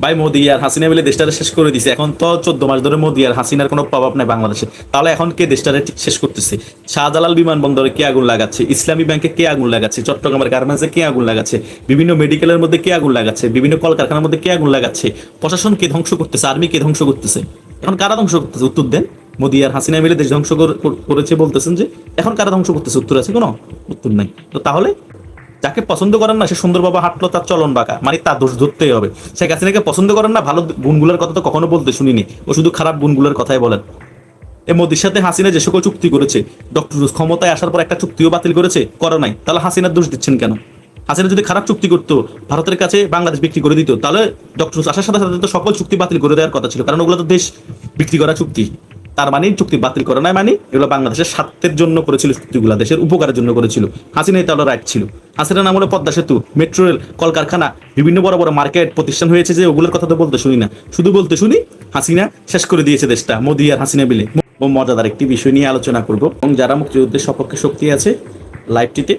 ভাই মোদি আর হাসিনা মিলে দেশটারে শেষ করে দিছে। এখন তো চোদ্দ মাস ধরে মোদি আর হাসিনার কোনো প্রভাব নাই বাংলাদেশে। তাহলে এখন কে দেশটারে শেষ করতেছে? শাহজালাল বিমানবন্দরে কে আগুন লাগাচ্ছে? ইসলামী ব্যাংকে কে আগুন লাগাচ্ছে? চট্টগ্রামের গার্মেন্টসে কে আগুন লাগাচ্ছে? বিভিন্ন মেডিকেলের মধ্যে কে আগুন লাগাচ্ছে? বিভিন্ন কলকারখানার মধ্যে কে আগুন লাগাচ্ছে? প্রশাসন কে ধ্বংস করতেছে? আর্মি কে ধ্বংস করতেছে? এখন কারা ধ্বংস করতেছে? উত্তর দেন। মোদি আর হাসিনা মিলে দেশ ধ্বংস কর- কর- করেছে বলতেছেন যে, এখন কারা ধ্বংস করতেছে? উত্তর আছে কোনো? উত্তর নাই। তো তাহলে যাকে পছন্দ করেন না, সে সুন্দরভাবে হাঁটলো তার চলন বাঁকা। মানে তার দোষ ধরতেই হবে। শেখ হাসিনাকে পছন্দ করেন না, ভালো গুণগুলোর কথা তো কখনো বলতে শুনিনি। ও শুধু খারাপ গুণগুলোর কথাই বলেন। এ মোদির সাথে হাসিনা যে সকল চুক্তি করেছে, ডক্টর ক্ষমতায় আসার পর একটা চুক্তিও বাতিল করেছে, করে নাই। তাহলে হাসিনার দোষ দিচ্ছেন কেন? হাসিনা যদি খারাপ চুক্তি করতো, ভারতের কাছে বাংলাদেশ বিক্রি করে দিত, তাহলে ডক্টর আসার সাথে সাথে তো সকল চুক্তি বাতিল করে দেওয়ার কথা ছিল, কারণ ওগুলো তো দেশ বিক্রি করা চুক্তি। তার মানে চুক্তি বাতিল করে। নাই মানে এগুলো বাংলাদেশের স্বার্থের জন্য করেছিল চুক্তিগুলো দেশের উপকারের জন্য করেছিল। হাসিনাই তাহলে রাইট ছিল। হাসিনা নাম হলো পদ্মা সেতু মেট্রো রেল কলকারখানা, বিভিন্ন বড় বড় মার্কেট প্রতিষ্ঠান হয়েছে যে ওগুলোর কথা তো বলতে শুনি না। শুধু বলতে শুনি, হাসিনা শেষ করে দিয়েছে দেশটা, মোদি আর হাসিনা মিলে। মজাদার একটি বিষয় নিয়ে আলোচনা করব। এবং যারা মুক্তিযুদ্ধের সপক্ষে শক্তি আছে লাইভটিতে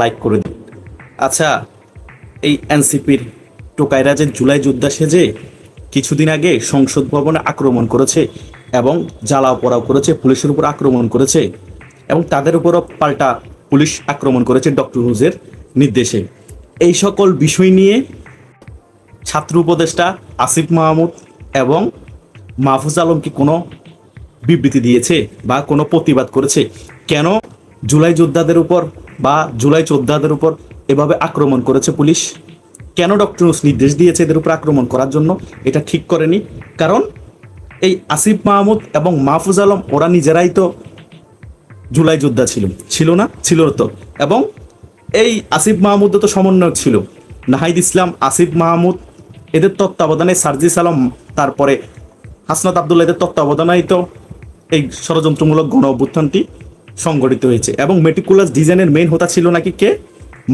লাইক করে দিন। আচ্ছা এই এনসিপির টোকাইরা যে জুলাই যোদ্ধা সেজে কিছুদিন আগে সংসদ ভবনে আক্রমণ করেছে এবং জ্বালাও পোড়াও করেছে, পুলিশের উপর আক্রমণ করেছে এবং তাদের উপরও পাল্টা পুলিশ আক্রমণ করেছে ডক্টর হুজের নির্দেশে। এই সকল বিষয় নিয়ে ছাত্র উপদেষ্টা আসিফ মাহমুদ এবং মাহফুজ আলম কি কোনো বিবৃতি দিয়েছে বা কোনো প্রতিবাদ করেছে? কেন জুলাই যোদ্ধাদের উপর বা জুলাই যোদ্ধাদের উপর এভাবে আক্রমণ করেছে পুলিশ? কেন ডক্টর নির্দেশ দিয়েছে এদের উপর আক্রমণ করার জন্য? এটা ঠিক করেনি। কারণ এই আসিফ মাহমুদ এবং মাহফুজ আলম, ওরা নিজেরাই তো জুলাই যোদ্ধা ছিল। ছিল না, ছিল তো। এবং এই আসিফ মাহমুদ তো সমন্বয়ক ছিল। নাহিদ ইসলাম, আসিফ মাহমুদ, এদের তত্ত্বাবধানে সার্জিস আলম, তারপরে হাসনাত আবদুল্লাহ, এদের তত্ত্বাবধানেই তো এই ষড়যন্ত্রমূলক গণ অভ্যুত্থানটি সংগঠিত হয়েছে। এবং মেটিকুলাস ডিজাইনের মেইন হোতা ছিল নাকি কে?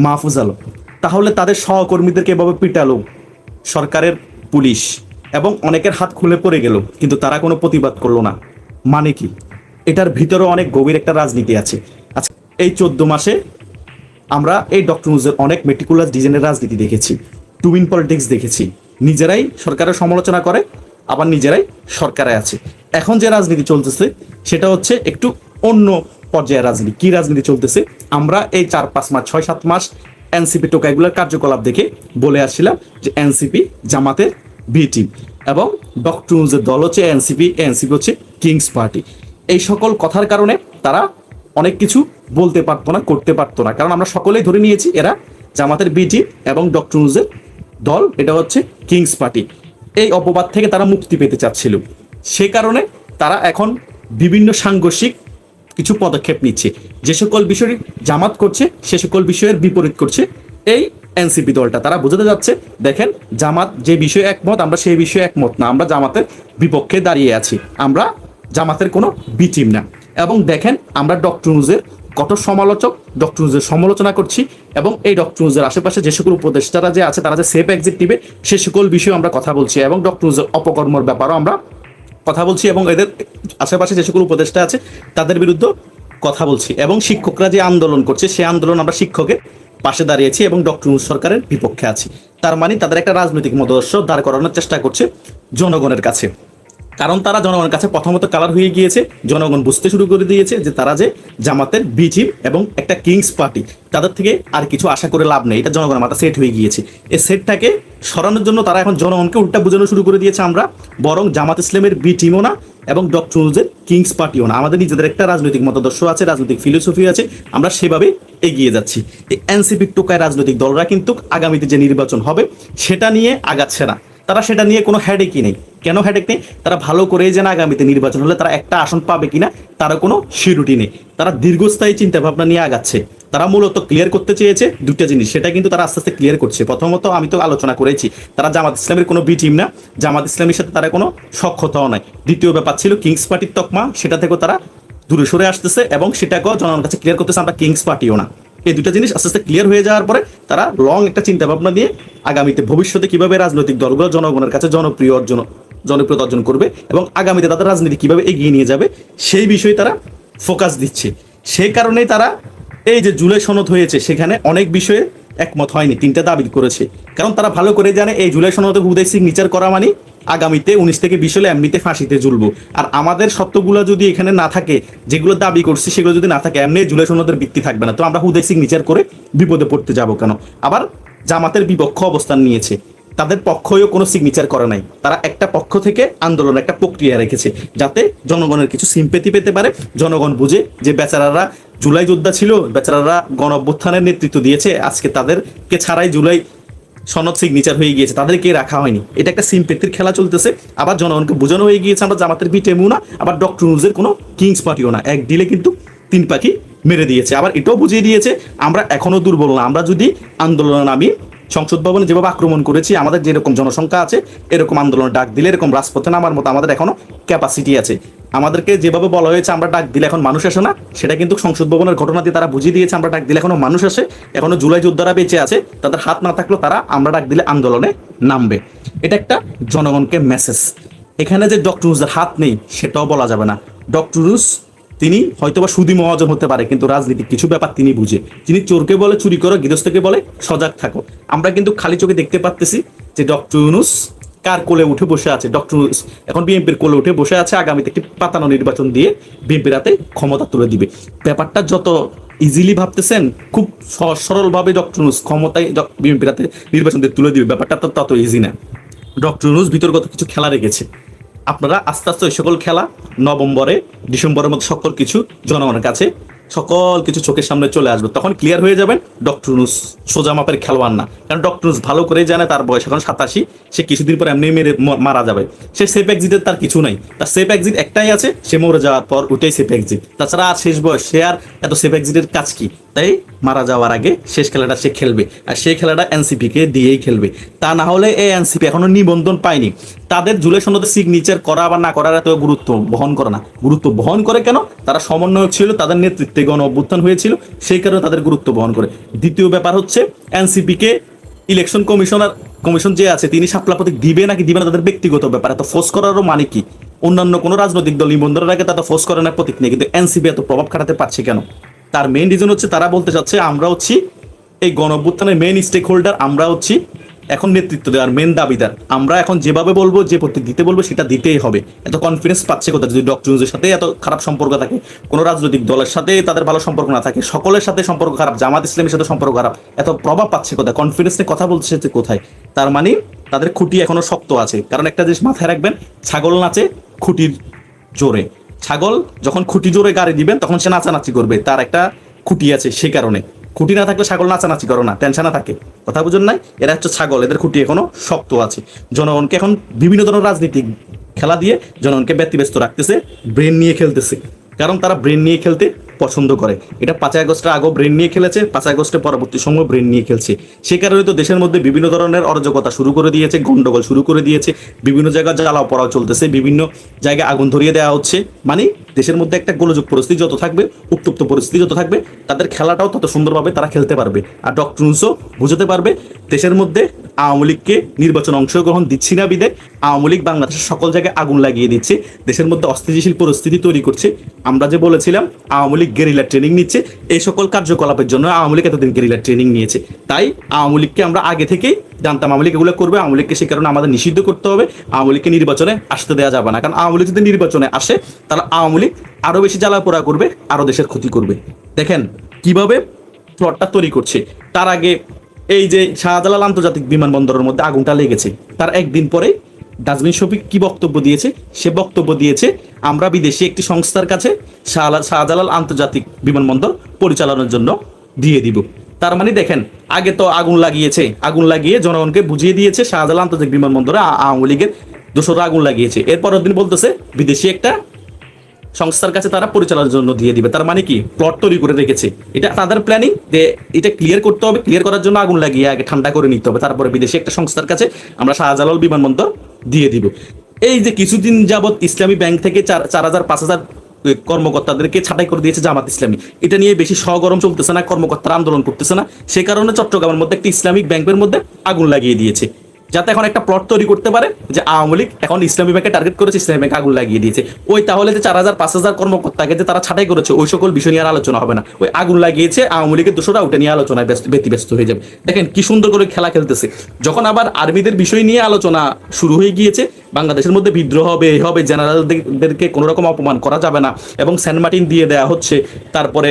মাহফুজ আলম। তাহলে তাদের সহকর্মীদেরকে এভাবে পিটালো সরকারের পুলিশ। এবং অনেকের হাত খুলে পড়ে গেল, কিন্তু তারা কোনো প্রতিবাদ করল না। মানে কি? এটার ভিতরে অনেক গভীর একটা রাজনীতি আছে। আচ্ছা এই চোদ্দ মাসে আমরা এই ডক্টর নুজের অনেক মেটিকুলাস ডিজাইনের রাজনীতি দেখেছি টুইন পলিটিক্স দেখেছি। নিজেরাই সরকারের সমালোচনা করে, আবার নিজেরাই সরকারে আছে। এখন যে রাজনীতি চলতেছে, সেটা হচ্ছে একটু অন্য পর্যায়ের রাজনীতি। কি রাজনীতি চলতেছে? আমরা এই চার, পাঁচ মাস, ছয়, সাত মাস এনসিপি টোকাইগুলোর কার্যকলাপ দেখে বলে আসছিলাম যে এনসিপি জামাতের টিম এবং ডক্টর দল হচ্ছে এনসিপি এনসিপি হচ্ছে কিংস পার্টি। এই সকল কথার কারণে তারা অনেক কিছু বলতে পারতো না, করতে পারতো না। কারণ আমরা সকলেই ধরে নিয়েছি এরা জামাতের বিটি এবং ডক্টর দল, এটা হচ্ছে কিংস পার্টি। এই অপবাদ থেকে তারা মুক্তি পেতে চাচ্ছিল। সে কারণে তারা এখন বিভিন্ন সাংঘর্ষিক কিছু পদক্ষেপ নিচ্ছে। যে সকল বিষয় জামাত করছে, সে সকল বিষয়ের বিপরীত করছে। এই এনসিপি দলটা। তারা বোঝাতে যাচ্ছে, দেখেন, জামাত যে বিষয়ে একমত, আমরা সেই বিষয়ে একমত না। আমরা জামাতের বিপক্ষে দাঁড়িয়ে আছি। আমরা জামাতের কোনো বি টিম না। এবং দেখেন, আমরা ডক্টর নুজের কঠোর সমালোচক, ডক্টর নুজের সমালোচনা করছি এবং এই ডক্টর নুজের আশেপাশে যে সকল উপদেষ্টারা যে আছে, তারা যে সেফ এক্সিট নিবে সে সকল বিষয়ে আমরা কথা বলছি এবং ডক্টর নুজের অপকর্মর ব্যাপারও আমরা কথা বলছি এবং এদের আশেপাশে যে সকল উপদেষ্টা আছে, তাদের বিরুদ্ধে কথা বলছি। এবং শিক্ষকরা যে আন্দোলন করছে সেই আন্দোলন আমরা শিক্ষকের পাশে দাঁড়িয়েছি এবং ডক্টর সরকারের বিপক্ষে আছি। তার মানে তাদের একটা রাজনৈতিক মতাদর্শ দাঁড় করানোর চেষ্টা করছে জনগণের কাছে। কারণ তারা জনগণের কাছে প্রথমত কালার হয়ে গিয়েছে, জনগণ বুঝতে শুরু করে দিয়েছে যে তারা যে জামাতের বি টিম এবং একটা কিংস পার্টি তাদের থেকে আর কিছু আশা করে লাভ নেই। এটা জনগণের মাথা সেট হয়ে গিয়েছে। এই সেটটাকে সরানোর জন্য তারা এখন জনগণকে উল্টা বোঝানো শুরু করে দিয়েছে আমরা, বরং জামাত ইসলামের বি টিমও না এবং ডক্টর হোজের কিংস পার্টিও না আমাদের নিজেদের একটা রাজনৈতিক মতাদর্শ আছে, রাজনৈতিক ফিলোসফি আছে। আমরা সেভাবে এগিয়ে যাচ্ছি। এই এনসিপি টোকায় রাজনৈতিক দলরা কিন্তু আগামীতে যে নির্বাচন হবে, সেটা নিয়ে আগাচ্ছে না। তারা সেটা নিয়ে কোনো হ্যাডেকই নেই। কেন হ্যাডেক নেই? তারা ভালো করেই যেন আগামীতে নির্বাচন হলে তারা একটা আসন পাবে কিনা তারা কোনো শিরুটি নেই। তারা দীর্ঘস্থায়ী চিন্তা ভাবনা নিয়ে আগাচ্ছে। তারা মূলত ক্লিয়ার করতে চেয়েছে দুটো জিনিস, সেটা কিন্তু তারা আস্তে আস্তে ক্লিয়ার করছে। প্রথমত আমি তো আলোচনা করেছি, তারা জামাত ইসলামের কোনো বি টিম না। জামাত ইসলামের সাথে তারা কোনো সক্ষতাও নাই। দ্বিতীয় ব্যাপার ছিল কিংস পার্টির তকমা, সেটা থেকেও তারা দূরে সরে আসতেছে এবং সেটাকেও জনগণের কাছে ক্লিয়ার করতেছে, আমরা কিংস পার্টিও না। এই দুটো জিনিস আস্তে আস্তে ক্লিয়ার হয়ে যাওয়ার পরে তারা লং একটা চিন্তা ভাবনা দিয়ে আগামীতে ভবিষ্যতে কীভাবে রাজনৈতিক দলগুলো জনগণের কাছে জনপ্রিয় অর্জন, জনপ্রিয়তা অর্জন করবে এবং আগামীতে তাদের রাজনীতি কীভাবে এগিয়ে নিয়ে যাবে, সেই বিষয়ে তারা ফোকাস দিচ্ছে। সেই কারণেই তারা এই যে জুলাই সনদ হয়েছে, সেখানে অনেক বিষয়ে একমত হয়নি, তিনটা দাবি করেছে। কারণ তারা ভালো করে জানে, এই জুলাই সনদে হুদাই সিগনেচার করা মানে আগামীতে উনিশ থেকে বিশ হলে এমনিতে ফাঁসিতে ঝুলবো। আর আমাদের সত্যগুলো যদি এখানে না থাকে, যেগুলো দাবি করছি সেগুলো যদি না থাকে, এমনি জুলাই সনদের ভিত্তি থাকবে না। তো আমরা হুদাই সিগনেচার করে বিপদে পড়তে যাব কেন? আবার জামাতের বিপক্ষ অবস্থান নিয়েছে। তাদের পক্ষও কোনো সিগনেচার করে নাই। তারা একটা পক্ষ থেকে আন্দোলন, একটা প্রক্রিয়া রেখেছে যাতে জনগণের কিছু সিম্পেতি পেতে পারে। জনগণ বুঝে যে বেচারারা জুলাই যোদ্ধা ছিল, বেচারারা গণ অভ্যুত্থানের নেতৃত্ব দিয়েছে। আজকে তাদেরকে ছাড়াই জুলাই সনদ সিগনেচার হয়ে গিয়েছে, তাদেরকে রাখা হয়নি। এটা একটা সিম্পেতির খেলা চলতেছে, আবার জনগণকে বোঝানো হয়ে গিয়েছে, আমরা জামাতের বিটেমু না আবার ডক্টর নুজের কোনো কিংস পার্টিও না। এক ডিলে কিন্তু তিন পাখি মেরে দিয়েছে। আবার এটাও বুঝিয়ে দিয়েছে, আমরা এখনও দুর্বল না। আমরা যদি আন্দোলন নামি সংসদ ভবনে যেভাবে আক্রমণ করেছি, আমাদের যেরকম জনসংখ্যা আছে, এরকম আন্দোলন ডাক দিলে এরকম রাজপথে নামার মতো আমাদের এখনও ক্যাপাসিটি আছে। আমাদেরকে যেভাবে বলা হয়েছে, আমরা ডাক দিলে এখন মানুষ আসে না, সেটা কিন্তু সংসদ ভবনের ঘটনা দিয়ে তারা বুঝিয়ে দিয়েছে, আমরা ডাক দিলে এখনও মানুষ আসে। এখনও জুলাই যোদ্ধারা বেঁচে আছে, তাদের হাত না থাকলেও তারা আমরা ডাক দিলে আন্দোলনে নামবে। এটা একটা জনগণকে মেসেজ এখানে যে ডক্টর হাত নেই, সেটাও বলা যাবে না। ডক্টর তিনি হয়তোবা সুদি মহাজন হতে পারে, কিন্তু রাজনীতি কিছু ব্যাপার তিনি বুঝে। তিনি চোরকে বলে, চুরি করো, গৃহস্থকে বলে, সজাগ থাকো আমরা কিন্তু খালি চোখে দেখতে পাচ্তেছি যে ডক্টর ইউনুস কার কোলে উঠে বসে আছে। ডক্টর এখন বিএনপির কোলে উঠে বসে আছে, আগামীতে একটি পাতানো নির্বাচন দিয়ে বিএনপির হাতে ক্ষমতা তুলে দিবে। ব্যাপারটা যত ইজিলি ভাবতেছেন, খুব সরলভাবে ডক্টর ইউনুস ক্ষমতায় বিএনপির হাতে নির্বাচন দিয়ে তুলে দিবে। ব্যাপারটা তো তত ইজি না। ডক্টর ইউনুস ভিতরগত কিছু খেলা রেখেছে। আপনারা আস্তে আস্তে ওই সকল খেলা, নভেম্বরে, ডিসেম্বরের মধ্যে সকল কিছু জনগণের কাছে সকল কিছু চোখের সামনে চলে আসবে। তখন ক্লিয়ার হয়ে যাবেন ডক্টর নুস সোজা মাপের খেলোয়াড় না। কারণ ডক্টর নুস ভালো করেই জানে তার বয়স এখন সাতাশি, সে কিছুদিন পর এমনি মেরে মারা যাবে। সে সেফ এক্সিটের তার কিছু নাই। তার সেফ এক্সিট একটাই আছে, সে মরে যাওয়ার পর ওটাই সেফ এক্সিট তাছাড়া আর শেষ বয়স, সে আর এত সেফ এক্সিটের কাজ কি? তাই মারা যাওয়ার আগে শেষ খেলাটা সে খেলবে। আর সেই খেলাটা এনসিপি কে দিয়েই খেলবে। তা না হলে এই এনসিপি এখনও নিবন্ধন পায়নি। তাদের জুলাই সনদে সিগনেচার করা বা না করার এত গুরুত্ব বহন করে না। গুরুত্ব বহন করে কেন? তারা সমন্বয়ক ছিল, তাদের নেতৃত্বে গণ অভ্যুত্থান হয়েছিল, সেই কারণে তাদের গুরুত্ব বহন করে। দ্বিতীয় ব্যাপার হচ্ছে এনসিপি কে ইলেকশন কমিশনার কমিশন যে আছে, তিনি সাপলা প্রতীক দিবে নাকি দিবে না তাদের ব্যক্তিগত ব্যাপার। এত ফোর্স করারও মানে কি? অন্যান্য কোনো রাজনৈতিক দল নিবন্ধনের আগে তারা ফোর্স করে না প্রতীক নেই কিন্তু এনসিপি এত প্রভাব খাটাতে পারছে কেন? তার মেইন রিজন হচ্ছে তারা বলতে চাচ্ছে, আমরা হচ্ছি এই গণ অভ্যুত্থানের মেইন স্টেক হোল্ডার আমরা হচ্ছি এখন নেতৃত্ব দেওয়ার মেন দাবিদার। আমরা এখন যেভাবে বলব, যে প্রতীক দিতে বলব, সেটা দিতেই হবে। এত কনফিডেন্স পাচ্ছে কোথায়? যদি ডক্টর ইউনুসের সাথে এত খারাপ সম্পর্ক থাকে, কোনো রাজনৈতিক দলের সাথে তাদের ভালো সম্পর্ক না থাকে, সকলের সাথে সম্পর্ক খারাপ, জামাত ইসলামের সাথে সম্পর্ক খারাপ, এত প্রভাব পাচ্ছে কোথায়? কনফিডেন্স নিয়ে কথা বলছে কোথায়? তার মানে তাদের খুঁটি এখনও শক্ত আছে। কারণ একটা জিনিস মাথায় রাখবেন, ছাগল নাচে খুঁটির জোরে। ছাগল যখন খুঁটি জোরে গাড়ি দিবেন, তখন সে নাচানাচি করবে। তার একটা খুঁটি আছে সে কারণে। খুঁটি না থাকলে ছাগল নাচানাচি করো না, টেনশনে থাকে। কথা বুঝুন নাই? এরা হচ্ছে ছাগল, এদের খুঁটি এখনও শক্ত আছে। জনগণকে এখন বিভিন্ন ধরনের রাজনীতি খেলা দিয়ে জনগণকে ব্যতিব্যস্ত রাখতেছে, ব্রেন নিয়ে খেলতেছে। কারণ তারা ব্রেন নিয়ে খেলতে পছন্দ করে। এটা পাঁচই আগস্টের আগেও ব্রেন নিয়ে খেলেছে পাঁচ আগস্টের পরবর্তী সময় ব্রেন নিয়ে খেলছে। সে কারণে তো দেশের মধ্যে বিভিন্ন ধরনের অরাজকতা শুরু করে দিয়েছে, গন্ডগোল শুরু করে দিয়েছে, বিভিন্ন জায়গায় জ্বালাও পড়াও চলতেছে, বিভিন্ন জায়গায় আগুন ধরিয়ে দেওয়া হচ্ছে। মানে দেশের মধ্যে একটা গোলযোগ পরিস্থিতি যত থাকবে, উত্তপ্ত পরিস্থিতি যত থাকবে, তাদের খেলাটাও তত সুন্দরভাবে তারা খেলতে পারবে। আর ডক্টর নুসও বুঝতে পারবে, দেশের মধ্যে আওয়ামী লীগকে নির্বাচন অংশগ্রহণ দিচ্ছি না বিদে আওয়ামী লীগ বাংলাদেশের সকল জায়গায় আগুন লাগিয়ে দিচ্ছে, দেশের মধ্যে অস্থিতিশীল পরিস্থিতি তৈরি করছে। আমরা যে বলেছিলাম, আওয়ামী লীগ গেরিলা ট্রেনিং নিচ্ছে এই সকল কার্যকলাপের জন্য আওয়ামী লীগ এতদিন গেরিলা ট্রেনিং নিয়েছে। তাই আওয়ামী লীগকে আমরা আগে থেকেই জানতাম, আওয়ামী লীগ এগুলো করবে, আওয়ামী লীগকে সে কারণে আমাদের নিষিদ্ধ করতে হবে, আওয়ামী লীগকে নির্বাচনে আসতে দেওয়া যাবে না। কারণ আওয়ামী লীগ যদি নির্বাচনে আসে, তাহলে আওয়ামী আরও বেশি জ্বালাপোড়া করবে, আরও দেশের ক্ষতি করবে। দেখেন কীভাবে প্লটটা তৈরি করছে। তার আগে এই যে শাহজালাল আন্তর্জাতিক বিমানবন্দরের মধ্যে আগুনটা লেগেছে। তার একদিন পরে ডাস্টবিন শফিক কি বক্তব্য দিয়েছে? সে বক্তব্য দিয়েছে, আমরা বিদেশি একটি সংস্থার কাছে শাহজালাল আন্তর্জাতিক বিমানবন্দর পরিচালনার জন্য দিয়ে দিব। তার মানে দেখেন, আগে তো আগুন লাগিয়েছে, আগুন লাগিয়ে জনগণকে বুঝিয়ে দিয়েছে শাহজালাল আন্তর্জাতিক বিমানবন্দরে আওয়ামী লীগের দোসরা আগুন লাগিয়েছে। এর পরের দিন বলতেছে, বিদেশি একটা সংস্থার কাছে তারা পরিচালনার জন্য দিয়ে দিবে। তার মানে কি? প্লট তৈরি করে রেখেছে। এটা তাদের প্ল্যানিং যে এটা ক্লিয়ার করতে হবে ক্লিয়ার করার জন্য আগুন লাগিয়ে আগে ঠান্ডা করে নিতে হবে। তারপরে বিদেশি একটা সংস্থার কাছে আমরা শাহজালাল বিমানবন্দর দিয়ে দিব। এই যে কিছুদিন যাবৎ ইসলামী ব্যাংক থেকে চার চার হাজার, পাঁচ হাজার কর্মকর্তাদেরকে ছাঁটাই করে দিয়েছে জামাত ইসলামী। এটা নিয়ে বেশি সগরম চলতেছে না, কর্মকর্তারা আন্দোলন করতেছে না। সে কারণে চট্টগ্রামের মধ্যে একটি ইসলামিক ব্যাংকের মধ্যে আগুন লাগিয়ে দিয়েছে। যাতে এখন একটা প্লট তৈরি করতে পারে যে আওয়ামী লীগ এখন ইসলামী ব্যাংকে টার্গেট করেছে, ইসলামী ব্যাংকে আগুন লাগিয়ে দিয়েছে। ওই তাহলে যে চার হাজার, পাঁচ হাজার কর্মকর্তাকে যে তারা ছাঁটাই করেছে, ওই সকল বিষয় নিয়ে আর আলোচনা হবে না। ওই আগুন লাগিয়েছে আওয়ামী লীগের দোষরা, ওটা নিয়ে আলোচনায় ব্যস্ত, ব্যতিব্যস্ত হয়ে যাবে। দেখেন কি সুন্দর করে খেলা খেলতেছে। যখন আবার আর্মিদের বিষয় নিয়ে আলোচনা শুরু হয়ে গিয়েছে, বাংলাদেশের মধ্যে বিদ্রোহ হবে, এই হবে জেনারেলদেরকে কোনো রকম অপমান করা যাবে না। এবং সেন্ট মার্টিন দিয়ে দেওয়া হচ্ছে, তারপরে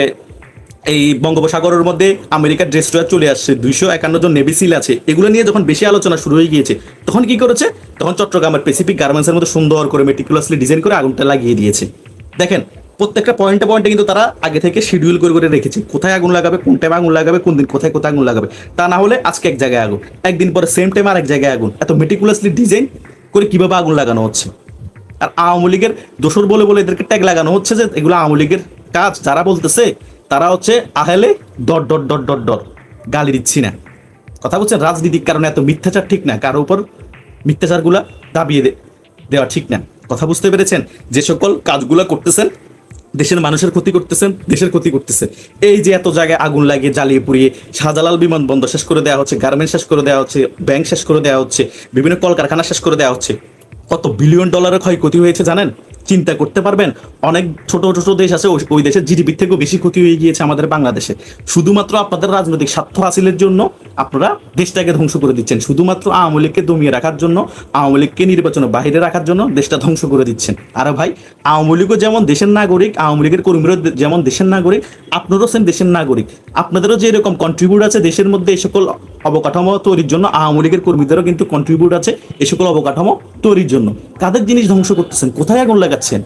এই বঙ্গোপসাগরের মধ্যে আমেরিকার ডেস্ট্রয়ার চলে আসছে। দুইশো একান্ন জন নেভি সিল আছে। এগুলো নিয়ে যখন বেশি আলোচনা শুরু হয়ে গিয়েছে, তখন কি করেছে? তখন চট্টগ্রামের স্পেসিফিক গার্মেন্টসের মধ্যে সুন্দর করে মেটিকুলাসলি ডিজাইন করে আগুনটা লাগিয়ে দিয়েছে। দেখেন, প্রত্যেকটা পয়েন্টে পয়েন্টে কিন্তু তারা আগে থেকে শিডিউল করে করে রেখেছে। কোথায় আগুন লাগাবে, কোন টাইমে আগুন লাগাবে, কোন দিন কোথায় কোথায় আগুন লাগাবে। তা না হলে আজকে এক জায়গায় আগুন, একদিন পরে সেম টাইম আর এক জায়গায় আগুন। এত মেটিকুলাসলি ডিজাইন করে কীভাবে আগুন লাগানো হচ্ছে? আর আওয়ামী লীগের দোসর বলে বলে এদেরকে ট্যাগ লাগানো হচ্ছে যে, এগুলো আওয়ামী লীগের কাজ, যারা বলতেছে তারা হচ্ছে আহেলে dot dot dot dot dot. গালি দিচ্ছি না। কথা বলছেন রাজনীতিক কারণে এত মিথ্যাচার ঠিক না। কারও উপর মিথ্যাচারগুলা দাবিয়ে দেওয়া ঠিক না। কথা বুঝতে পেরেছেন? যে সকল কাজগুলো করতেছেন, দেশের মানুষের ক্ষতি করতেছেন, দেশের ক্ষতি করতেছেন। এই যে এত জায়গায় আগুন লাগিয়ে, জ্বালিয়ে পুড়িয়ে শাহজালাল বিমানবন্দর শেষ করে দেওয়া হচ্ছে, গার্মেন্ট শেষ করে দেওয়া হচ্ছে, ব্যাংক শেষ করে দেওয়া হচ্ছে, বিভিন্ন কলকারখানা শেষ করে দেওয়া হচ্ছে, কত বিলিয়ন ডলারের ক্ষয়ক্ষতি হয়েছে জানেন? চিন্তা করতে পারবেন। অনেক ছোট ছোট দেশ আছে, ওই- দেশের জিডিপি থেকেও বেশি ক্ষতি হয়ে গিয়েছে আমাদের বাংলাদেশে। শুধুমাত্র আপনাদের রাজনৈতিক স্বার্থ হাসিলের জন্য আপনারা দেশটাকে ধ্বংস করে দিচ্ছেন। শুধুমাত্র আওয়ামী লীগকে দমিয়ে রাখার জন্য, আওয়ামী লীগকে নির্বাচনের বাইরে রাখার জন্য দেশটা ধ্বংস করে দিচ্ছেন। আর ভাই, আওয়ামী লীগও যেমন দেশের নাগরিক, আওয়ামী লীগের কর্মীরা যেমন দেশের নাগরিক, আপনারাও সেম দেশের নাগরিক। আপনাদেরও যে এরকম কন্ট্রিবিউট আছে দেশের মধ্যে এই সকল অবকাঠামো তৈরির জন্য, আওয়ামী লীগের কর্মীদেরও কিন্তু কন্ট্রিবিউট আছে এই সকল অবকাঠামো তৈরির জন্য। কাদের জিনিস ধ্বংস করতেছেন? কোথায় আগুন লাগাচ্ছেন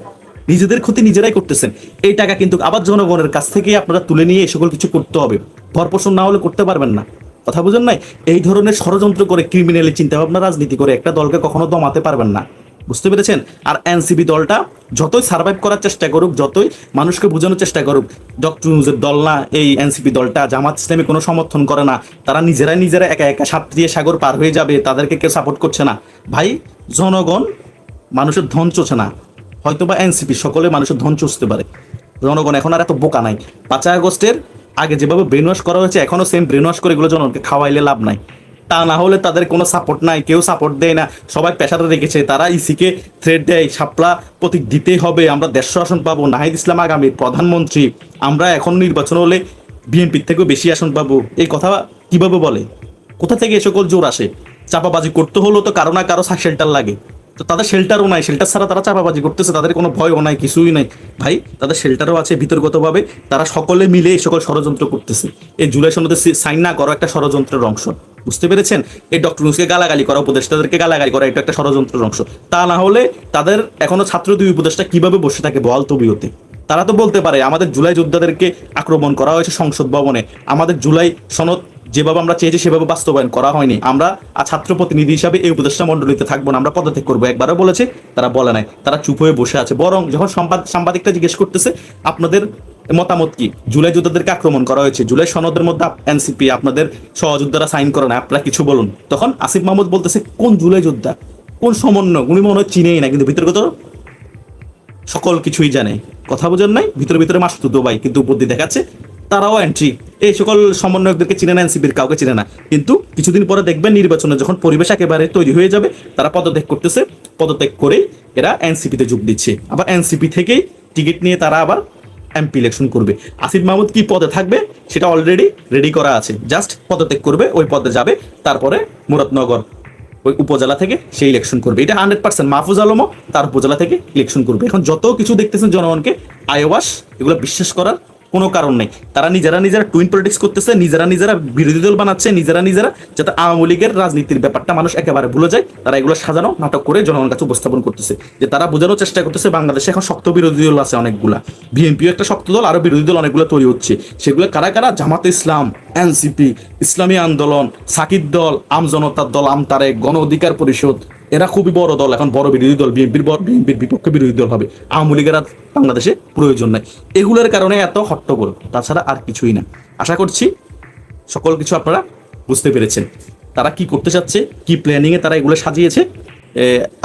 নিজেদের ক্ষতি নিজেরাই করতেছেন। এই টাকা কিন্তু আবার জনগণের কাছ থেকে আপনারা তুলে নিয়ে সকল কিছু করতে হবে। ভরপোষণ না হলে করতে পারবেন না। কথা বুঝেন নাই? এই ধরনের ষড়যন্ত্র করে ক্রিমিনালি চিন্তা ভাবনা, রাজনীতি করে একটা দলকে কখনো দমাতে পারবেন না। বুঝতে পেরেছেন? আর এনসিপি দলটা যতই সার্ভাইভ করার চেষ্টা করুক, যতই মানুষকে বোঝানোর চেষ্টা করুক ডক্টর নিউজের দল না, এই এনসিপি দলটা জামাত ইসলামী কোনো সমর্থন করে না। তারা নিজেরাই নিজেরা একা একা সাপ দিয়ে সাগর পার হয়ে যাবে, তাদেরকে কেউ সাপোর্ট করছে না। ভাই, জনগণ মানুষের ধন চোছে না। হয়তো বা এনসিপি সকলে মানুষের ধন চুষতে পারে। জনগণ এখন আর এত বোকা নাই। পাঁচই আগস্টের আগে যেভাবে ব্রেন ওয়াশ করা হয়েছে, এখনও সেম ব্রেন ওয়াশ করে এগুলো জনগণকে খাওয়াইলে লাভ নাই। তা না হলে তাদের কোনো সাপোর্ট নাই, কেউ সাপোর্ট দেয় না। সবাই পেশারে রেখেছে, তারা ইসিকে থ্রেড দেয় সাপলা প্রতীক দিতেই হবে। আমরা দেড়শো আসন পাবো, নাহিদ ইসলাম আগামী, প্রধানমন্ত্রী। আমরা এখন নির্বাচন হলে বিএনপির থেকেও বেশি আসন পাবো। এই কথা কীভাবে বলে? কোথা থেকে এ সকল জোর আসে? চাপাবাজি করতে হলো তো কারও না কারও শেল্টার লাগে। তো তাদের শেল্টারও নাই। শেল্টার ছাড়া তারা চাপাবাজি করতেছে, তাদের কোনো ভয়ও নাই, কিছুই নাই। ভাই, তাদের শেল্টারও আছে ভিতরগতভাবে তারা সকলে মিলে এই সকল ষড়যন্ত্র করতেছে। এই জুলাই সনদে সাইন না করা একটা ষড়যন্ত্রের অংশ। বুঝতে পেরেছেন? এই ডক্টর নিউজকে গালাগালি করা, উপদেষ্টাদেরকে গালাগালি করা, এটা একটা ষড়যন্ত্রের অংশ। তা না হলে তাদের এখনও ছাত্র দুই উপদেষ্টা কীভাবে বসে থাকে বল তবিয়তে? তারা তো বলতে পারে, আমাদের জুলাই যোদ্ধাদেরকে আক্রমণ করা হয়েছে সংসদ ভবনে। আমাদের জুলাই সনদ যেভাবে আমরা চেয়েছি সেভাবে বাস্তবায়ন করা হয়নি। আমরা ছাত্র প্রতিনিধি হিসাবে এই উপদেষ্টা মন্ডলীতে থাকব না, আমরা পদত্যাগ করব। একবারও বলেছে, তারা বলে নাই, তারা চুপ হয়ে বসে আছে। বরং যখন সাংবাদিকটা জিজ্ঞেস করতেছে, আপনাদের মতামত কি? জুলাই যোদ্ধাদেরকে আক্রমণ করা হয়েছে। জুলাই সনদের মধ্যে এনসিপি, আপনাদের সহযোদ্ধারা সাইন করে না আপনারা কিছু বলুন। তখন আসিফ মাহমুদ বলতেছে, কোন জুলাই যোদ্ধা? কোন সমন্বয় উনি মনে হয় চিনেই না, কিন্তু ভিতরগত সকল কিছুই জানে। কথা বোঝার নাই, ভিতরে ভিতরে মাসুদ দুবাই কিন্তু উপদ্দি দেখাচ্ছে। তারাও এন্ট্রি এই সকল সমন্বয়কদেরকে চিনে না, এনসিপির কাউকে চিনে না। কিন্তু কিছুদিন পরে দেখবেন নির্বাচনে যখন পরিবেশ একেবারে তৈরি হয়ে যাবে, তারা পদত্যাগ করতেছে। পদত্যাগ করেই এরা এনসিপিতে যোগ দিচ্ছে। আবার এনসিপি থেকেই টিকিট নিয়ে তারা আবার এমপি ইলেকশন করবে। আসিফ মাহমুদ কি পদে থাকবে, সেটা অলরেডি রেডি করা আছে। জাস্ট পদত্যাগ করবে, ওই পদে যাবে। তারপরে মুরাদনগর ওই উপজেলা থেকে সে ইলেকশন করবে। এটা হান্ড্রেড পার্সেন্ট মাহফুজ আলমও তার উপজেলা থেকে ইলেকশন করবে। এখন যত কিছু দেখতেছেন জনগণকে আয়োবাস এগুলো বিশ্বাস করার কোনো কারণ নেই। তারা নিজেরা নিজেরা টুইন পলিটিক্স করতেছে, নিজেরা নিজেরা বিরোধী দল বানাচ্ছে, নিজেরা নিজেরা যাতে আওয়ামী লীগের রাজনীতির ব্যাপারটা মানুষ একেবারে ভুলে যায়, তারা এগুলো সাজানো, নাটক করে জনগণের কাছে উপস্থাপন করতেছে। যে তারা বোঝানোর চেষ্টা করতেছে, বাংলাদেশে এখন শক্ত বিরোধী দল আছে অনেকগুলা। বিএনপিও একটা শক্ত দল আরও বিরোধী দল অনেকগুলো তৈরি হচ্ছে। সেগুলো কারা কারা? জামাতে ইসলাম, এনসিপি, ইসলামী আন্দোলন, সাকিব দল, আম জনতার দল, আম তারেক, গণ অধিকার পরিষদ। এরা খুবই বড় দল, এখন বড় বিরোধী দল, বিএনপির বিএনপির বিপক্ষে বিরোধী দল হবে। আওয়ামী লীগের আর বাংলাদেশে প্রয়োজন নাই। এগুলোর কারণে এত হট্টগোল, তাছাড়া আর কিছুই না। আশা করছি সকল কিছু আপনারা বুঝতে পেরেছেন। তারা কি করতে চাচ্ছে, কি প্ল্যানিংয়ে তারা এগুলো সাজিয়েছে?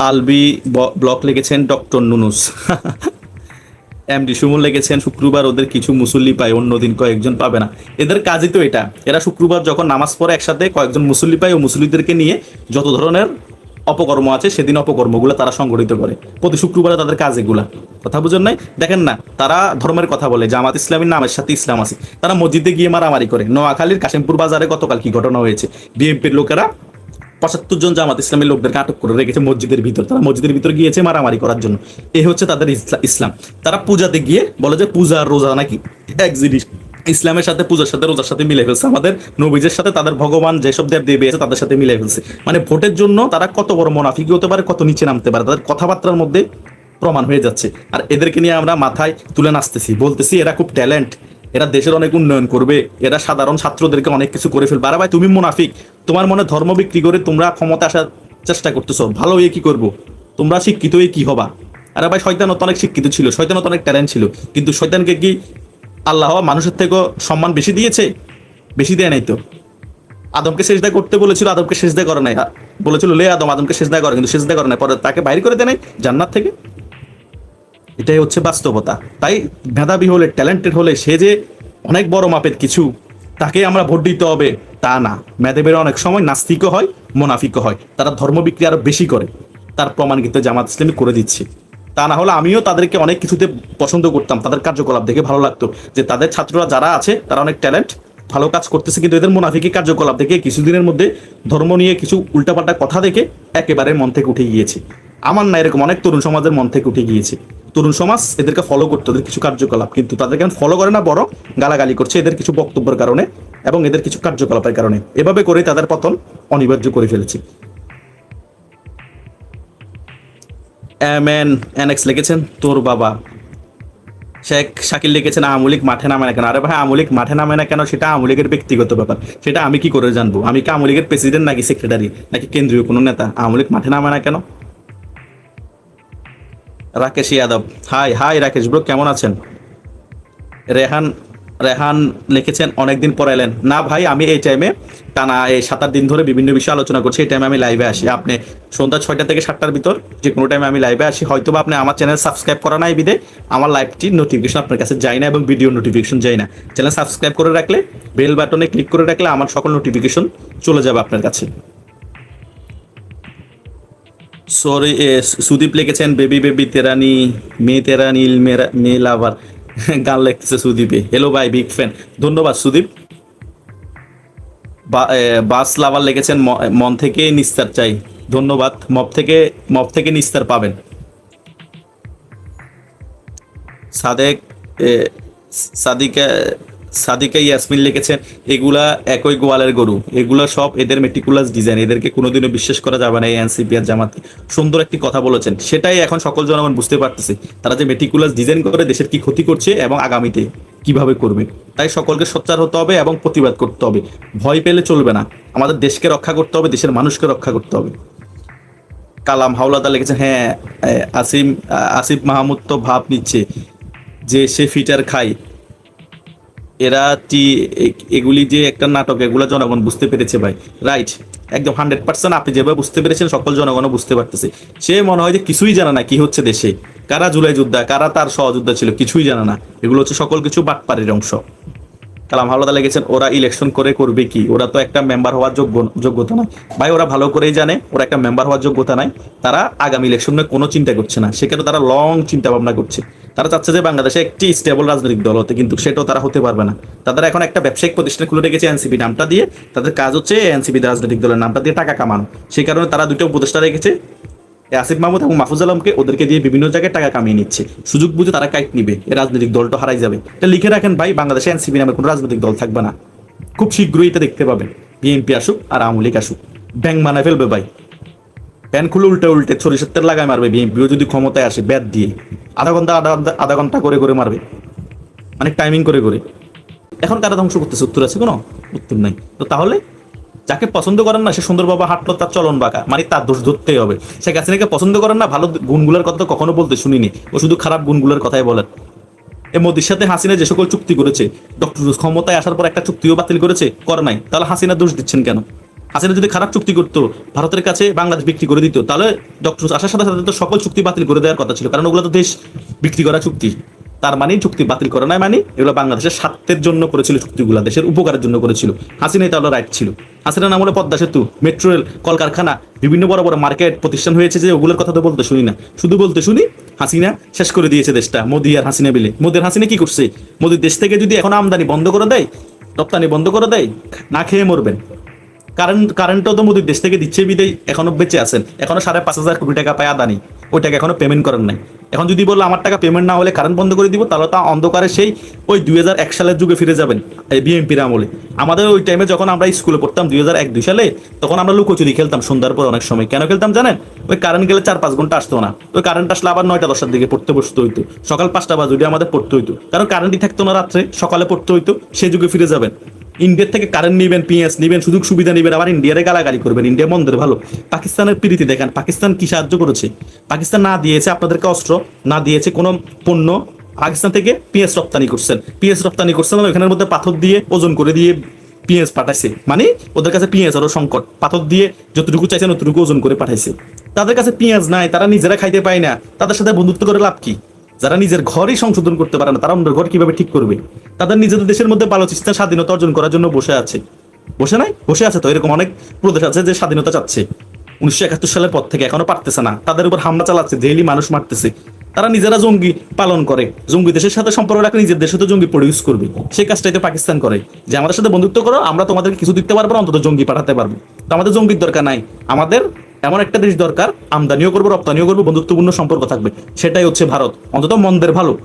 আলবি ব্লক লেগেছেন ডক্টর নুনুস। এমডি সুমন লেগেছেন, শুক্রবার ওদের কিছু মুসল্লি পায়, অন্যদিন কয়েকজন পাবে না। এদের কাজই তো এটা। এরা শুক্রবার যখন নামাজ পড়ে একসাথে কয়েকজন মুসল্লি পায়, ও মুসল্লিদেরকে নিয়ে যত ধরনের অপকর্ম আছে, সেদিন অপকর্মগুলো তারা সংগঠিত করে। প্রতি শুক্রবারে তাদের কাজ এগুলা। কথা বুঝেন নাই? দেখেন না, তারা ধর্মের কথা বলে, জামাত ইসলামের নামের সাথে ইসলাম আছে। তারা মসজিদে গিয়ে মারামারি করে। নোয়াখালীর কাশিমপুর বাজারে গতকাল কি ঘটনা হয়েছে? বিএনপির লোকেরা পঁচাত্তর জন জামাত ইসলামের লোকদেরকে আটক করে রেখেছে মসজিদের ভিতর। তারা মসজিদের ভিতর গিয়েছে মারামারি করার জন্য। এই হচ্ছে তাদের ইসলা- ইসলাম। তারা পূজাতে গিয়ে বলে যে পূজা রোজা নাকি? এক জিনিস। ইসলামের সাথে, পূজার সাথে, রোজার সাথে মিলে ফেলছে। আমাদের নবীজের সাথে তাদের ভগবান যেসব দেব দেবী আছে, তাদের সাথে মিলে ফেলছে। মানে ভোটের জন্য তারা কত বড় মোনাফিকি হতে পারে, কত নিচে নামতে পারে। তাদের কথাবার্তার মধ্যে প্রমাণ হয়ে যাচ্ছে। আর এদেরকে নিয়ে আমরা মাথায় তুলে নাচতেছি, বলতেছি, এরা খুব ট্যালেন্ট। এরা দেশের অনেক উন্নয়ন করবে। এরা সাধারণ ছাত্রদেরকে অনেক কিছু করে ফেলবে। আরে ভাই, তুমি মুনাফিক। তোমার মনে ধর্ম বিক্রি করে তোমরা ক্ষমতা আসার চেষ্টা করতেছো। ভালো হয়ে কি করব? তোমরা শিক্ষিত হয়ে কি হবা? আরে ভাই, শয়তান অনেক শিক্ষিত ছিল, শয়তান অনেক ট্যালেন্ট ছিল। কিন্তু শয়তানকে কি আল্লাহ মানুষের থেকেও সম্মান বেশি দিয়েছে? বেশি দেয় নাই তো। আদমকে সেজদা করতে বলেছিল, আদমকে সেজদা করে নাই। বলেছিল, লে আদম, আদমকে সেজদা করে, কিন্তু সেজদা করে নাই। পরে তাকে বাইর করে দেয় নাই জান্নাত থেকে? এটাই হচ্ছে বাস্তবতা। তাই মেধাবী হলে ট্যালেন্টেড হলে, সে যে অনেক বড় মাপের কিছু, তাকে আমরা ভোট দিতে হবে, তা না। মেধাবীরা অনেক সময় নাস্তিকও হয়, মোনাফিকও হয়। তারা ধর্ম বিক্রি আরও বেশি করে। তার প্রমাণ কিন্তু জামাত ইসলামী করে দিচ্ছে। তা না হলে আমিও তাদেরকে অনেক কিছুতে পছন্দ করতাম, তাদের কার্যকলাপ দেখে ভালো লাগতো। যে তাদের ছাত্ররা যারা আছে, তারা অনেক ট্যালেন্ট ভালো কাজ করতেছে, কিন্তু এদের মুনাফিকি কার্যকলাপ দেখে কিছুদিনের মধ্যে ধর্ম নিয়ে কিছু উল্টাপাল্টা কথা দেখে একেবারে মন থেকে উঠে গিয়েছে। আমার না এরকম অনেক তরুণ সমাজের মন থেকে উঠে গিয়েছে। তরুণ সমাজ এদেরকে ফলো করতো এদের কিছু কার্যকলাপ, কিন্তু তাদেরকে ফলো করে না বড় গালাগালি করছে এদের কিছু বক্তব্যের কারণে এবং এদের কিছু কার্যকলাপের কারণে। এভাবে করে তাদের পতন অনিবার্য করে ফেলেছে। এম এন এনএক্স লিখেছেন, তোর বাবা। শেখ শাকিল লিখেছেন, আমলিক মাঠে নামে না কেন? আরে ভাই, আমলিক মাঠে নামে না কেন? সেটা আমলিকের ব্যক্তিগত ব্যাপার। সেটা আমি কি করে জানব? আমি কি আমলিকের প্রেসিডেন্ট নাকি সেক্রেটারি নাকি কেন্দ্রীয় কোনো নেতা? আমলিক মাঠে নামে না কেন? Rakesh Yadav. Hi hi Rakesh bro কেমন আছেন? রেহান রেহান লিখেছেন, অনেকদিন পর এলেন। না ভাই, আমি এই টাইমে টানা এই সাত আট দিন ধরে বিভিন্ন বিষয়ে আলোচনা করছি। এই টাইমে আমি লাইভে আসি। আপনি সন্ধ্যা ছয়টা থেকে সাতটার ভিতর যে কোনো টাইমে আমি লাইভে আসি। হয়তো বা আপনি আমার চ্যানেল সাবস্ক্রাইব করা নাই বিদে, আমার লাইভটি নোটিফিকেশন আপনার কাছে যায় না এবং ভিডিও নোটিফিকেশন যায় না। চ্যানেল সাবস্ক্রাইব করে রাখলে বেল বাটনে ক্লিক করে রাখলে আমার সকল নোটিফিকেশন চলে যাবে আপনার কাছে। সরি সুদীপ লিখেছেন, বেবি বেবি, তেরানি, মে তেরা নীল মেরা নীল আবার গান লেখতেছে সুদীপে হ্যালো ভাই বিগ ফ্যান ধন্যবাদ সুদীপ। বাস লাভার লিখেছেন, ম- মন থেকে নিস্তার চাই। ধন্যবাদ। মব থেকে মব থেকে নিস্তার পাবেন। সাদেক সাদিকা সাদিকা ইয়াসমিন লিখেছেন, এগুলা একই গোয়ালের গরু। এগুলা সব এদের মেটিকুলাস ডিজাইন এদেরকে কোনোদিনও বিশ্বাস করা যাবে না এই এনসিপি আর জামাত। সুন্দর একটি কথা বলেছেন। সেটাই এখন সকল জনগণ বুঝতে পারতেছে। তারা যে মেটিকুলাস ডিজাইন করে দেশের কি ক্ষতি করছে এবং আগামীতে কীভাবে করবে। তাই সকলকে সোচ্চার হতে হবে এবং প্রতিবাদ করতে হবে। ভয় পেলে চলবে না। আমাদের দেশকে রক্ষা করতে হবে, দেশের মানুষকে রক্ষা করতে হবে। কালাম হাওলাদার লিখেছেন হ্যাঁ আসিম আসিফ মাহমুদ তো ভাব নিচ্ছে যে সে ফিটার খায়। এরা টি এগুলি যে একটা নাটক, এগুলো জনগণ বুঝতে পেরেছে ভাই। রাইট একদম হান্ড্রেড পার্সেন্ট আপনি যেভাবে বুঝতে পেরেছেন, সকল জনগণও বুঝতে পারতেছে। সে মনে হয় যে কিছুই জানে না কি হচ্ছে দেশে। কারা জুলাই যোদ্ধা, কারা তার সহযোদ্ধা ছিল, কিছুই জানে না। এগুলো হচ্ছে সকল কিছু বাটপাড়ির অংশ। কালাম হাওলাদা লেগেছেন ওরা ইলেকশন করে করবে কি? ওরা তো একটা মেম্বার হওয়ার যোগ্য যোগ্যতা নাই। ভাই, ওরা ভালো করেই জানে, ওরা একটা মেম্বার হওয়ার যোগ্যতা নাই। তারা আগামী ইলেকশন নিয়ে কোনো চিন্তা করছে না। সেক্ষেত্রে তারা লং চিন্তা ভাবনা করছে। তারা চাচ্ছে যে বাংলাদেশে একটি স্টেবল রাজনৈতিক দল হতে, কিন্তু সেটাও তারা হতে পারবে না। তাদের এখন একটা ব্যবসায়িক প্রতিষ্ঠান খুলে রেখেছে এনসিপি নামটা দিয়ে তাদের কাজ হচ্ছে এনসিপি রাজনৈতিক দলের নামটা দিয়ে টাকা কামানো। সেই কারণে তারা দুটো উপদেষ্টা রেখেছে আসিফ মাহমুদ এবং মাহফুজ আলমকে ওদেরকে দিয়ে বিভিন্ন জায়গায় টাকা কামিয়ে নিচ্ছে। সুযোগ বুঝে তারা কাইট নিবে। রাজনৈতিক দলটা হারাই যাবে। এটা লিখে রাখেন ভাই, বাংলাদেশে এনসিপি নামে কোনো রাজনৈতিক দল থাকবে না। খুব শীঘ্রই এটা দেখতে পাবেন। বিএনপি আসুক আর আওয়ামী লীগ আসুক। ব্যাংক মানায় ফেলবে ভাই। প্যান খুলে উল্টে উল্টে সরিষার তেল লাগায় মারবে বিএনপিও যদি ক্ষমতায় আসে ব্যাট দিয়ে। আধা ঘণ্টা আধা ঘণ্টা আধা ঘণ্টা করে করে মারবে। অনেক টাইমিং করে করে। এখন কারা ধ্বংস করতেছে? উত্তর আছে কোনো? উত্তর নাই। তো তাহলে যাকে পছন্দ করেন না, সে সুন্দরভাবে হাঁটলো তার চলন বাঁকা মানে তার দোষ ধরতেই হবে। সে হাসিনাকে পছন্দ করেন না, ভালো গুণগুলোর কথা তো কখনো বলতে শুনিনি। ও শুধু খারাপ গুণগুলোর কথাই বলেন এ মোদির সাথে হাসিনা যে সকল চুক্তি করেছে, ডক্টর ক্ষমতায় আসার পর একটা চুক্তিও বাতিল করেছে, করে নাই, তাহলে হাসিনা দোষ দিচ্ছেন কেন? হাসিনা যদি খারাপ চুক্তি করতো, ভারতের কাছে বাংলাদেশ বিক্রি করে দিত, তাহলে ডক্টর আসার সাথে সাথে তো সকল চুক্তি বাতিল করে দেওয়ার কথা ছিল, কারণ ওগুলো তো দেশ বিক্রি করা চুক্তি। তার মানে চুক্তি বাতিল করে নাই মানে? এগুলো বাংলাদেশের স্বার্থের জন্য করেছিল চুক্তিগুলো, দেশের উপকারের জন্য করেছিল। হাসিনাই তাহলে রাইট ছিল। হাসিনা নাম হলো পদ্মা সেতু মেট্রো রেল কলকারখানা, বিভিন্ন বড় বড় মার্কেট প্রতিষ্ঠান হয়েছে যে ওগুলোর কথা তো বলতে শুনি না। শুধু বলতে শুনি, হাসিনা শেষ করে দিয়েছে দেশটা, মোদি আর হাসিনা মিলে। মোদির হাসিনা কি করছে? মোদির দেশ থেকে যদি এখন আমদানি বন্ধ করে দেয়, রপ্তানি বন্ধ করে দেয়, না খেয়ে মরবেন। কারেন্ট, কারেন্টও তো মোদির দেশ থেকে দিচ্ছে বিদেই এখনও বেঁচে আছেন। এখনও সাড়ে পাঁচ হাজার কোটি টাকা পায় আদানি। ওই টাকা এখনও পেমেন্ট করেন নাই। এখন যদি বলল আমার টাকা পেমেন্ট না হলে কারেন্ট বন্ধ করে দিব, তাহলে তা অন্ধকারে সেই ওই দুই এক সালের যুগে ফিরে যাবেন, এই বিএনপির আমলে। আমাদের ওই টাইমে যখন আমরা স্কুলে পড়তাম, দুই হাজার এক, দুই সালে, তখন আমরা লুকোচুরি খেলতাম সন্ধ্যার পর অনেক সময়। কেন খেলতাম জানেন? ওই কারেন্ট গেলে চার পাঁচ ঘণ্টা আসতো না। ওই কারেন্ট আসলে আবার নয়টা, দশটার দিকে পড়তে বসতে হইতো। সকাল পাঁচটা বাজে ওইটা আমাদের পড়তে হইতো। কারণ কারেন্টই থাকতো না রাত্রে, সকালে পড়তে হইতো সে যুগে ফিরে যাবেন। ইন্ডিয়ার থেকে কারেন্ট নিবেন পিএস নিবেন, সুযোগ সুবিধা নিবেন, আবার ইন্ডিয়ারে গালাগালি করবেন। ইন্ডিয়া মন্দের ভালো। পাকিস্তানের প্রীতি দেখেন, পাকিস্তান কি সাহায্য করেছে? পাকিস্তান না দিয়েছে আপনাদেরকে অস্ত্র, না দিয়েছে কোনো পণ্য। পাকিস্তান থেকে পিএস রপ্তানি করছেন। পিএস রপ্তানি করছেন ওখানের মধ্যে পাথর দিয়ে ওজন করে দিয়ে পিএস পাঠাইছে। মানে ওদের কাছে পিএস আরও সংকট। পাথর দিয়ে যতটুকু চাইছেন ততটুকু ওজন করে পাঠাইছে। তাদের কাছে পেঁয়াজ নাই, তারা নিজেরা খাইতে পায় না। তাদের সাথে বন্ধুত্ব করে লাভ কি? যারা নিজের ঘরই সংশোধন করতে পারে না, তারা অন্যের ঘর কীভাবে ঠিক করবে? তাদের নিজেদের দেশের মধ্যে বালুচিস্তান স্বাধীনতা অর্জন করার জন্য বসে আছে। বসে নাই? বসে আছে তো, এরকম অনেক প্রদেশ আছে যে স্বাধীনতা চাচ্ছে। উনিশশো একাত্তর সালের পর থেকে এখনও পারতেছে না। তাদের উপর হামলা চালাচ্ছে ডেইলি মানুষ মারতেছে। তারা নিজেরা জঙ্গি পালন করে। জঙ্গি দেশের সাথে সম্পর্ক রাখলে নিজের দেশে তো জঙ্গি প্রডিউস করবে। সেই কাজটাই তো পাকিস্তান করে। যে আমাদের সাথে বন্ধুত্ব করো, আমরা তোমাদেরকে কিছু দিতে পারব অন্তত জঙ্গি পাঠাতে পারব। তো আমাদের জঙ্গির দরকার নাই। আমাদের এমন একটা দেশ দরকার, আমদানিও করব, রপ্তানিও করব, বন্ধুত্বপূর্ণ সম্পর্ক থাকবে। সেটাই হচ্ছে ভারত। অন্তত মন্দের ভালো।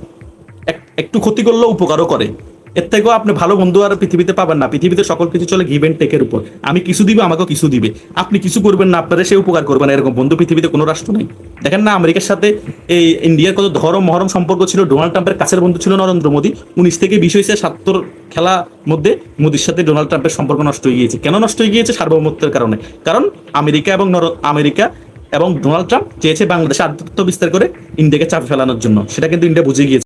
এক- একটু ক্ষতি করলেও উপকারও করে। এর থেকেও আপনি ভালো বন্ধু আর পৃথিবীতে পাবেন না। পৃথিবীতে সকল কিছু চলে গিভ এন্ড টেকের উপর। আমি কিছু দিবে, আমাকেও কিছু দিবে। আপনি কিছু করবেন না, আপনারা সে উপকার করবেন না। এরকম বন্ধু পৃথিবীতে কোনো রাষ্ট্র নেই। দেখেন না, আমেরিকার সাথে এই ইন্ডিয়ার কত ধরম মহরম সম্পর্ক ছিল। ডোনাল্ড ট্রাম্পের কাছের বন্ধু ছিল নরেন্দ্র মোদী। উনিশ থেকে বিশ হয়েছে সাত্তর খেলা মধ্যে মোদির সাথে ডোনাল্ড ট্রাম্পের সম্পর্ক নষ্ট হয়ে গিয়েছে। কেন নষ্ট হয়ে গিয়েছে? সার্বভৌমত্বের কারণে। কারণ আমেরিকা এবং আমেরিকা এবং ডোনাল্ড ট্রাম্প চেয়েছে বাংলাদেশে আধিপত্য বিস্তার করে ইন্ডিয়াকে চাপ ফেলানোর জন্য। সেটা কিন্তু ইন্ডিয়া বুঝে গিয়েছে।